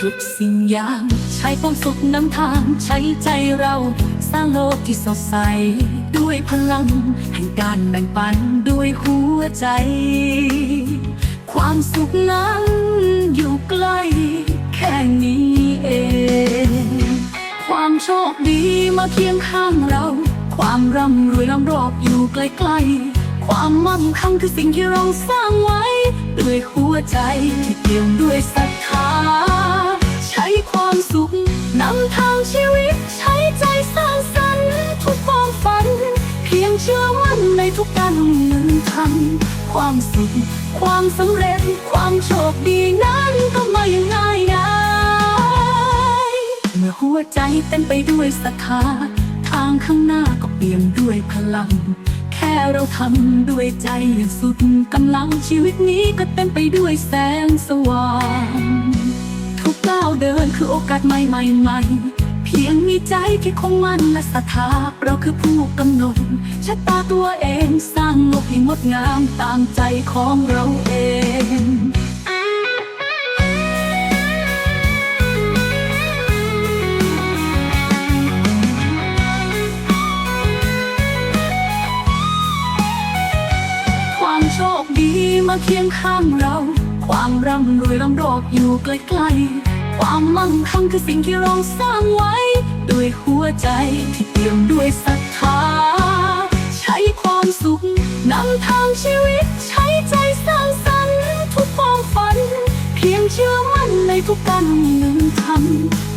ทุกสิ่งอย่าง ใช้ความสุขนำทาง ใช้ใจเราสร้างโลกที่สดใส ด้วยพลัง แห่งการแบ่งปันด้วยหัวใจ ความสุขนั้นอยู่ใกล้แค่นี้เอง ความโชคดีมาเคียงข้างเรา ความร่ำรวยล้ำรอบอยู่ใกล้ๆความมั่งคั่งคือสิ่งที่เราสร้างไว้ ด้วยหัวใจที่เปี่ยมด้วยศรัทธา เชื่อมั่นในทุกการลงมือทำความสุข ความสำเร็จ ความโชคดีนั้นก็มาอย่างง่ายดายเมื่อหัวใจเต็มไปด้วยศรัทธาทางข้างหน้าก็เปี่ยมด้วยพลัง แค่เราทำด้วยใจอย่างสุดกำลังชีวิตนี้ก็เต็มไปด้วยแสงสว่าง ทุกก้าวเดินคือโอกาสใหม่ใที่คงมั่นและศรัทธาเราคือผู้กำหนดชะตาตัวเองสร้างโลกให้งดงามตามใจของเราเองความโชคดีมาเคียงข้างเรา ความร่ำรวยล้ำรอกอยู่ใกล้ๆ ความมั่งคั่งคือสิ่งที่เราสร้างไว้ ด้วยหัวใจที่เปี่ยมด้วยศรัทธา ใช้ความสุขนำทางชีวิต ใช้ใจสร้างสรรค์ทุกความฝัน เพียงเชื่อมั่นในทุกการหนึ่งทำ